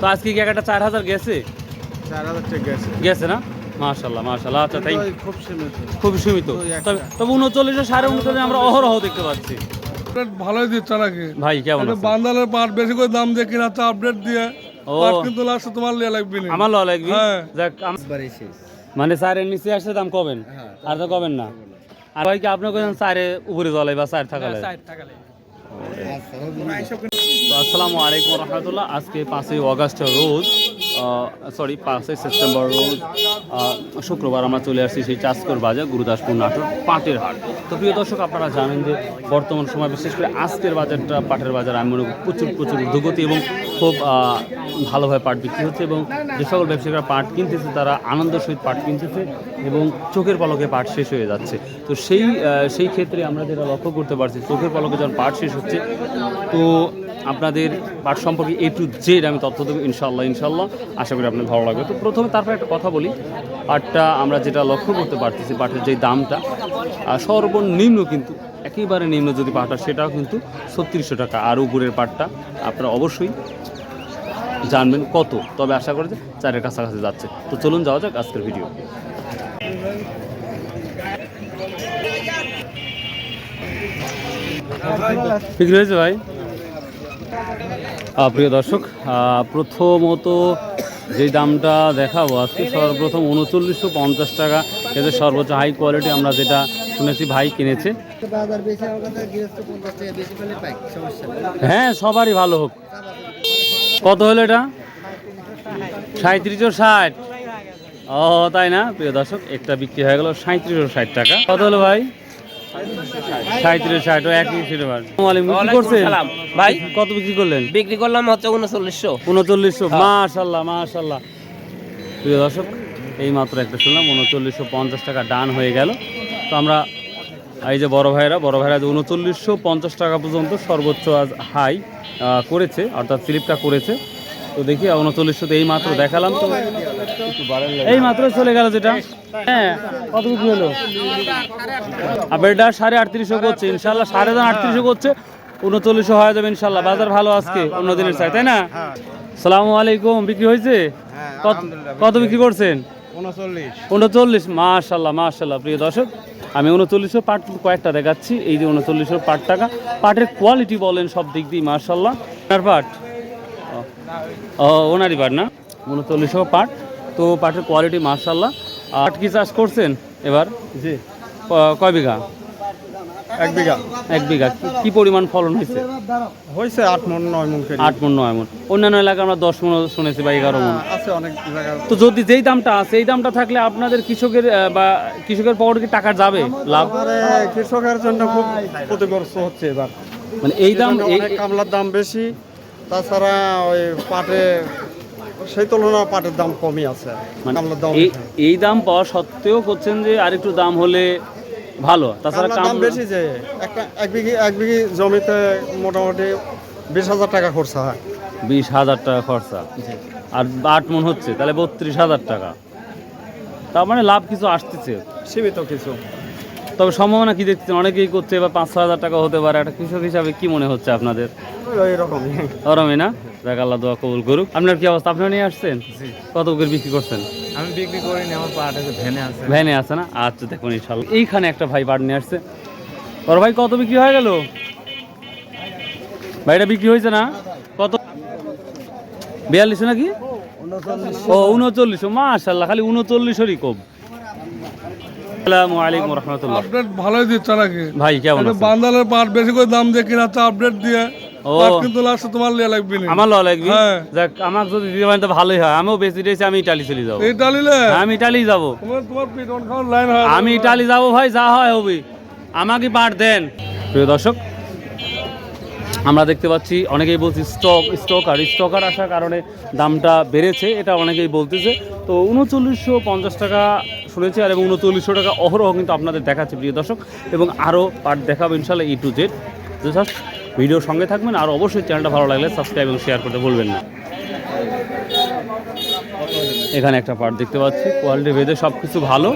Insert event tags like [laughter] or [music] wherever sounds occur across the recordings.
তো আজকে কি একটা চার হাজার গেছে? চার হাজার গেছে। গেছে না? মাশাল্লাহ মাশাল্লাহ আচ্ছা তাই খুব সীমিত। খুবই সীমিত। তবে তবে উনচল্লিশে সাড়ে উনচল্লিশে আমরা অহরহ দেখতে পাচ্ছি। আপডেট ভালোই দিচ্ছে নাকি? ভাই কেমন বান্দালের পাট বেশি করে দাম দিয়ে কিনা তো আপডেট দিয়ে। পাট কিন্তু লাস্টে তোমার লিয়ে লাগবে না। আমার ল লাগবি? হ্যাঁ। যাক মানে স্যারের নিচে আসলে দাম কবেন আর তো কবেন না। আর ভাই কি আপনি কোথাও স্যারে উপরে জলে বা স্যার থাকালে? তো আসসালামু আলাইকুম রহমতুল্লাহ। আজকে পাঁচই অগাস্ট রোজ সরি পাঁচই সেপ্টেম্বর শুক্রবার আমরা চলে আসছি সেই চাষকর বাজার, গুরুদাসপুর নাটোর পাটের হাট। তো প্রিয় দর্শক, আপনারা জানেন যে বর্তমান সময় বিশেষ করে আজকের বাজারটা পাটের বাজার, আমি মনে করি প্রচুর প্রচুর ঊর্ধ্বগতি এবং খুব ভালোভাবে পাট বিক্রি হচ্ছে এবং যে সকল ব্যবসায়ীরা পাট কিনতেছে, তারা আনন্দের সহিত পাট কিনতেছে এবং চোখের পলকে পাট শেষ হয়ে যাচ্ছে। তো সেই সেই ক্ষেত্রে আমরা যেটা লক্ষ্য করতে পারছি, চোখের পলকে যখন পাট শেষ হচ্ছে, তো আপনাদের পাঠ সম্পর্কে এ টু জেড আমি তথ্য দেবো ইনশাল্লাহ ইনশাল্লাহ আশা করি আপনার ভালো লাগবে। তো প্রথমে তারপর একটা কথা বলি। পাটটা আমরা যেটা লক্ষ্য করতে পারতেছি পাটের যে দামটা সর্বনিম্ন কিন্তু, একেবারে নিম্ন যদি পাটটা সেটাও কিন্তু ছত্রিশশো টাকা। আর উপরের পাটটা আপনারা অবশ্যই জানবেন কত। তবে আশা করি যে চারের কাছাকাছি যাচ্ছে। তো চলুন, যাওয়া যাক আজকের ভিডিও। বিক্রি হয়েছে ভাই? প্রিয় দর্শক প্রথমত যে দামটা দেখাবো, আজকে সর্বপ্রথম উনচল্লিশশো পঞ্চাশ টাকা। এদের সর্বোচ্চ হাই কোয়ালিটি আমরা যেটা শুনেছি, ভাই কিনেছে। হ্যাঁ সবারই ভালো হোক। কত হলো এটা? সাঁত্রিশশো ষাট। ও, তাই না? প্রিয় দর্শক, একটা বিক্রি হয়ে গেল সাঁত্রিশশো ষাট টাকা। কত হলো ভাই? সাঁত্রিশ ষাট ও একই সিনেমার বিক্রি করছেন ভাই? কত বিক্রি করলেন? বিক্রি করলাম হচ্ছে উনচল্লিশশো। উনচল্লিশশো মাশাল্লাহ মাশাল্লাহ প্রিয় দর্শক এই মাত্র একটা শুনলাম উনচল্লিশশো পঞ্চাশ টাকা ডান হয়ে গেল। তো আমরা এই যে বড় ভাইরা বড় ভাইরা যে উনচল্লিশশো পঞ্চাশ টাকা পর্যন্ত সর্বোচ্চ আজ হাই করেছে অর্থাৎ স্লিপটা করেছে। তো দেখি উনচল্লিশশোতে এই মাত্র দেখালাম তো। এই মাত্র চলে গেল যেটা। হ্যাঁ কত বিক্রি হলো এটা সাড়ে আটত্রিশশো করছে, ইনশাল্লাহ সাড়ে আটত্রিশশো করছে উনচল্লিশশো হয়ে যাবে ইনশাল্লাহ। বাজার ভালো আজকে, অন্য দিনের চাই, তাই না? সালামু আলাইকুম, বিক্রি হয়েছে? কত বিক্রি করছেন? উনচল্লিশ, মাশাল্লাহ মাশাল্লাহ, প্রিয় দর্শক, আমি উনচল্লিশশো পাট কয়েকটা দেখাচ্ছি, এই যে উনচল্লিশশো পাট টাকা। পাটের কোয়ালিটি বলেন সব দিক দিয়ে, মাশাল্লাহ। ওনার পাট? ও, ওনারই পাট না? উনচল্লিশশো পাট তো পাটের কোয়ালিটি মাশাল্লাহ পাট কি চাষ করছেন এবার? জি। কয় বিঘা? এক বিঘা। এক বিঘা। কি- পরিমাণ ফলন হয়েছে? হয়েছে আট মন নয় মন আট মন নয় মন। অন্যান্য এলাকায় আমরা দশ মন শুনেছি বা এগারো মন। আছে অনেক তো যদি যেই দামটা আছে এই দামটা থাকলে আপনাদের কৃষকের বা কৃষকের পকেটে কি টাকা যাবে? লাভ? কৃষকের জন্য খুব ক্ষতিগ্রস্ত হচ্ছে এবার। মানে এই দাম কামলার দাম বেশি। তাছাড়া ওই পাটে সেই তুলনায় পাটের দাম কমই আছে মানে দাম এই দাম পাওয়া সত্ত্বেও করছেন যে আরেকটু দাম হলে ভালো। তাছাড়া দাম বেশি যে একটা এক বিঘি এক বিঘি জমিতে মোটামুটি বিশ হাজার টাকা খরচা হয়। বিশ হাজার টাকা খরচা। আর আট মন হচ্ছে তাহলে বত্রিশ হাজার টাকা। তার মানে লাভ কিছু আসতেছে। সীমিত কিছু। তবে সম্ভাবনা কি দেখছেন অনেকেই করছে বা পাঁচ ছ হাজার টাকা হতে পারে। একটা কৃষক হিসাবে কি মনে হচ্ছে আপনাদের? গরমে না? দেখ আল্লাহ দোয়া কবুল করুক। আপনার কি অবস্থা? আপনিও নিয়ে আসছেন? কত করে বিক্রি করছেন? আমি বিক্রি করিনি আমার পাট আছে ভ্যানে আছে। ভ্যানে আছে না? আচ্ছা দেখুন ইনশাল্লাহ এইখানে একটা ভাই বাড়ি নিয়ে আসছে। বড় ভাই কত বিক্রি হয়ে গেল? ভাইটা বিক্রি হয়েছে না? কত? বিয়াল্লিশ নাকি? ও উনচল্লিশশো মাশাল্লাহ খালি উনচল্লিশেরই কম। আসসালামু আলাইকুম রহমতুল্লাহ। আপডেট ভালোই দিচ্ছে নাকি? ভাই কেমন বান্দালের পাট বেশি করে দাম দিয়ে কিনা আপডেট দিয়ে। পাট কিন্তু লাস্টে তোমার লিয়ে লাগবে আমার ল লাগবে? হ্যাঁ। যাক আমাকে যদি দিতে পারেন তো ভালোই হয় আমিও বেশি দিয়েছি আমি ইটালি চলে যাব। আমি ইটালি হয় আমি ইটালি যাব ভাই যা হয় হবে। আমাকে পাঠ দেন। প্রিয় দর্শক আমরা দেখতে পাচ্ছি অনেকেই বলছি স্টক স্টকার স্টকার আসার কারণে দামটা বেড়েছে এটা অনেকেই বলতেছে। তো উনচল্লিশশো পঞ্চাশ টাকা শুনেছি আর এবং উনচল্লিশশো টাকা অহরহ কিন্তু আপনাদের দেখাচ্ছে প্রিয় দর্শক। এবং আরও পার্ট দেখাবো ইনশাল্লাহ ই টু জেড জাস্ট ভিডিওর সঙ্গে থাকবেন আর অবশ্যই চ্যানেলটা ভালো লাগলে সাবস্ক্রাইব এবং শেয়ার করতে ভুলবেন না। এখানে একটা পার্ট দেখতে পাচ্ছি কোয়ালিটি ভেদে সব কিছু ভালো।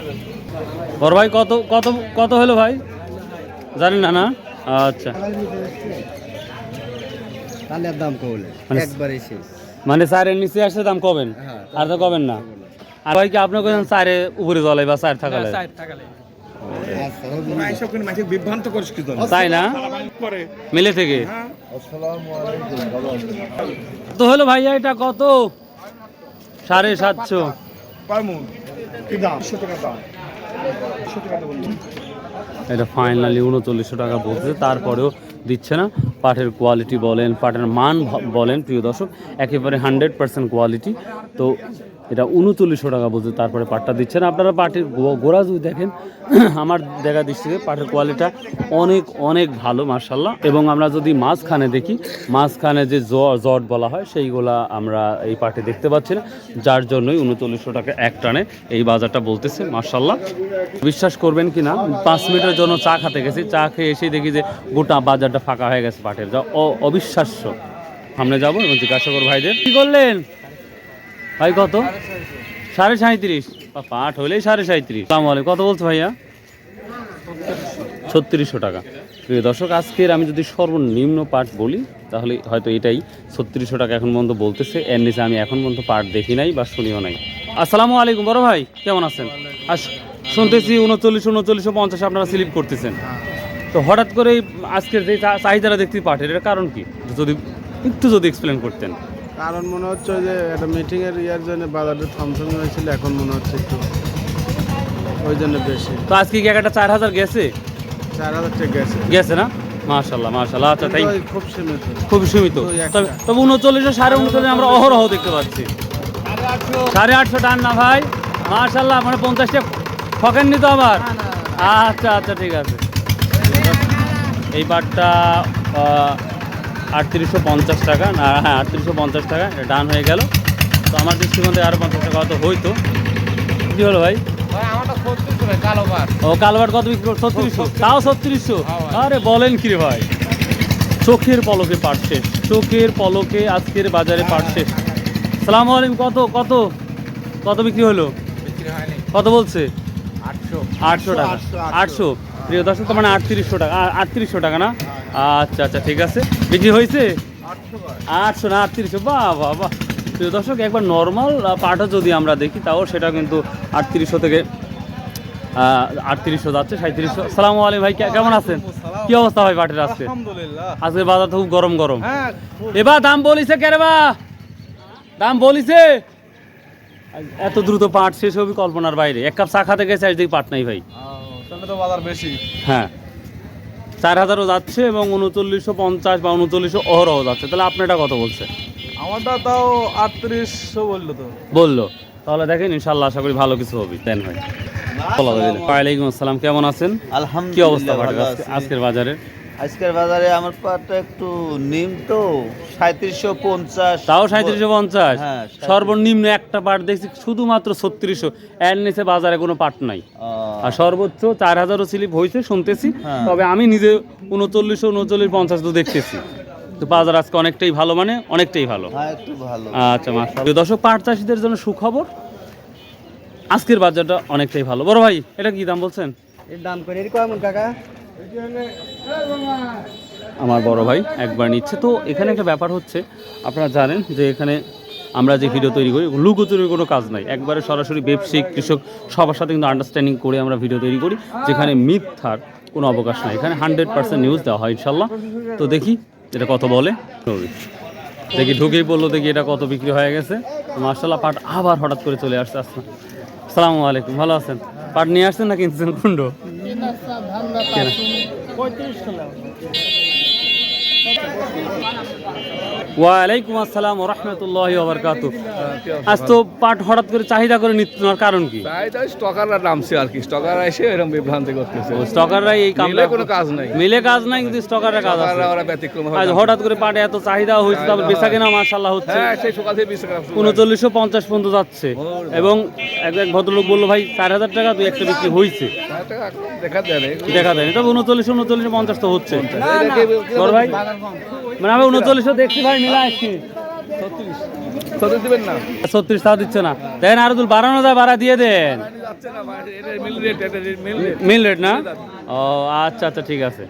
বড় ভাই কত কত কত হলো ভাই? জানেন না না? আচ্ছা। দাম মানে- একবারে শেষ। মানে চারের নিচে আসলে দাম কবেন আর তো কবেন না। আর ভাই কি আপনার কোথাও চারে উপরে জলে বা চার থাকালে। বিভ্রান্ত তাই না? মিলে থেকে? তো হলো ভাইয়া, এটা কত? সাড়ে সাতশো। এটা ফাইনালি উনচল্লিশশো টাকা বলছে, তারপরেও দিচ্ছে না। পাটের কোয়ালিটি বলেন, পাটের মান বলেন, প্রিয় দর্শক, একেবারে হান্ড্রেড পার্সেন্ট কোয়ালিটি তো এটা উনচল্লিশশো টাকা বলছে, তারপরে পাটটা দিচ্ছেন। আপনারা পাটের গোড়া যদি দেখেন, [clears throat] আমার দেখা দৃষ্টিতে পাটের কোয়ালিটিটা অনেক অনেক ভালো মার্শাল্লাহ এবং আমরা যদি মাঝখানে দেখি, মাঝখানে যে জট বলা হয়, সেইগুলা আমরা এই পাটে দেখতে পাচ্ছি না। যার জন্যই উনচল্লিশশো টাকা এক টানে এই বাজারটা বলতেছে মার্শাল্লাহ বিশ্বাস করবেন কি না, পাঁচ মিনিটের জন্য চা খেতে গেছি। চা খেয়ে এসেই দেখি যে গোটা বাজারটা ফাঁকা হয়ে গেছে পাটের। যা অবিশ্বাস্য। সামনে যাব এবং জিজ্ঞাসা করব ভাইদের। কি করলেন? ভাই, কত? সাড়ে সাঁত্রিশ পাট হলেই সাড়ে সাঁত্রিশ সালাম আলাইকুম। কত বলছো ভাইয়া? ছত্রিশশো টাকা। প্রিয় দর্শক, আজকের আমি যদি সর্বনিম্ন পাঠ বলি, তাহলে হয়তো এটাই ছত্রিশশো টাকা এখন পর্যন্ত বলতেছে। এর নিচে আমি এখন পর্যন্ত পাঠ দেখি নাই বা শুনিও নাই। আসসালামু আলাইকুম, বড় ভাই, কেমন আছেন? আর শুনতেছি উনচল্লিশ, উনচল্লিশশো পঞ্চাশ আপনারা স্লিপ করতেছেন। তো হঠাৎ করে আজকের যে চাহিদাটা দেখতে পাঠের, এর কারণ কি? যদি, একটু যদি এক্সপ্লেন করতেন। কারণ মনে হচ্ছে যে একটা মিটিং এর ইয়ার জন্য বাজারটা থমথম হয়েছিল এখন মনে হচ্ছে একটু ওই জন্য বেশি। তো আজকে কি একটা চার হাজার গেছে? চার হাজার টাকা গেছে। গেছে না? মাশাল্লাহ মাশাল্লাহ আচ্ছা ওই খুব সীমিত। খুব সীমিত। তবে তবে উনচল্লিশশো সাড়ে উনচল্লিশ আমরা অহরহ দেখতে পাচ্ছি। সাড়ে আটশো টান না ভাই। মাশাল্লাহ মানে পঞ্চাশটা ঠকেননি তো আবার? আচ্ছা আচ্ছা ঠিক আছে। এই পাটটা আটত্রিশশো পঞ্চাশ টাকা। না হ্যাঁ আটত্রিশশো পঞ্চাশ টাকা ডান হয়ে গেল। তো আমার দৃষ্টিকোণে আরও পঞ্চাশ টাকা হয়তো হইতো। কী হলো ভাই? ও কালবার কত বিক্রি ছত্রিশশো তাও ছত্রিশশো আরে বলেন কি রে ভাই? চোখের পলকে পাট শেষ। চোখের পলকে আজকের বাজারে পাট শেষ। সালাম আলাইকুম কত কত? কত বিক্রি হলো? কত বলছে? আটশো। আটশো টাকা। আটশো প্রিয় দর্শক তো মানে আটত্রিশশো টাকা। আটত্রিশশো টাকা না? আচ্ছা আচ্ছা ঠিক আছে। বিক্রি হয়েছে? আটশো না আটত্রিশশো। বাহ বাহ বাহ প্রিয় দর্শক একবার নর্মাল পাটও যদি আমরা দেখি তাও সেটা কিন্তু আটত্রিশশো থেকে আটত্রিশশো যাচ্ছে সাঁত্রিশশো সালাম আলাইকুম ভাই কে- কেমন আছেন? কি অবস্থা ভাই পাটের আজকে? আজকে বাজার তো খুব গরম গরম। হ্যাঁ এবার দাম বলিছে কে রে বা? দাম বলিছে? এত দ্রুত পাট শেষ হবে কল্পনার বাইরে। এক কাপ চা খাতে গেছে আজ দেখি পাট নাই ভাই। তো বাজার বেশি। হ্যাঁ। চার হাজারও যাচ্ছে এবং উনচল্লিশশো পঞ্চাশ বা উনচল্লিশশো অহরহ যাচ্ছে। তাহলে আপনারটা কত বলছে আমারটা তাও আটত্রিশশো বলল তো। বলল? তাহলে দেখেন ইনশাল্লাহ আশা করি ভালো কিছু হবে। দেন ভাই। ওয়ালাইকুম আসসালাম কেমন আছেন? কি অবস্থা। আজকের বাজারে আজকের বাজারে আমার পাটটা একটু নিম তো সাঁত্রিশশো পঞ্চাশ তাও সাঁত্রিশশো পঞ্চাশ? হ্যাঁ, সর্বনিম্ন একটা পাট দেখছি শুধুমাত্র ছত্রিশশো। এর নিচে বাজারে কোনো পাট নাই। আর সর্বোচ্চ চার হাজারও স্লিপ হয়েছে শুনতেছি। হ্যাঁ। তবে আমি নিজে উনচল্লিশশো উনচল্লিশ পঞ্চাশ তো দেখতেছি। তো বাজার আজকে অনেকটাই ভালো মানে অনেকটাই ভালো। হ্যাঁ একটু ভালো। আচ্ছা মাস দর্শক পাট চাষিদের জন্য সুখবর। আজকের বাজারটা অনেকটাই ভালো। বড় ভাই এটা কি দাম বলছেন? এর দাম করে এরকম কাকা? আমার বড় ভাই একবার নিচ্ছে। তো এখানে একটা ব্যাপার হচ্ছে আপনারা জানেন যে এখানে আমরা যে ভিডিও তৈরি করি, লুকোচুরির কোনো কাজ নাই। একবারে সরাসরি ব্যবসায়িক কৃষক সবার সাথে কিন্তু আন্ডারস্ট্যান্ডিং করে আমরা ভিডিও তৈরি করি, যেখানে মিথ্যার কোনো অবকাশ নাই। এখানে হান্ড্রেড পার্সেন্ট নিউজ দেওয়া হয় ইনশাল্লাহ তো দেখি এটা কত বলে। দেখি ঢুকেই বলল দেখি এটা কত বিক্রি হয়ে গেছে। মার্শাল্লাহ পাট আবার হঠাৎ করে চলে আসছে আসছে সালামু আলাইকুম, ভালো আছেন? পাট নিয়ে আসছেন না কিনছেন কুণ্ড। ওয়ালাইকুম আসসালাম রহমতুল্লাহ বরকাতু। আজ তো পাট হঠাৎ করে চাহিদা করে নিতে কারণ কি? স্টকাররা নামছে আর কি। স্টকাররা এসে এরকম বিভ্রান্তি করতেছে। স্টকাররাই এই কাম কোনো কাজ নাই। মিলে কাজ নাই কিন্তু স্টকাররা কাজ আছে। ওরা ব্যতিক্রম আজ হঠাৎ করে পাটে এত চাহিদা হয়েছে তারপর বেচা কেনা মার্শাল্লাহ হচ্ছে। হ্যাঁ সেই সকাল থেকে উনচল্লিশশো পঞ্চাশ পর্যন্ত যাচ্ছে। এবং এক এক ভদ্রলোক বলল ভাই চার হাজার টাকা দুই একটা বিক্রি হয়েছে। দেখা দেয়নি তবে উনচল্লিশশো উনচল্লিশশো পঞ্চাশ তো হচ্ছে। ভাই। মানে আমি উনচল্লিশশো দেখছি ভাই ছত্রিশ। দিচ্ছে না। দেন আরও দুল বাড়ানো যায় দিয়ে দেন। মিল রেট না? ও আচ্ছা আচ্ছা ঠিক আছে।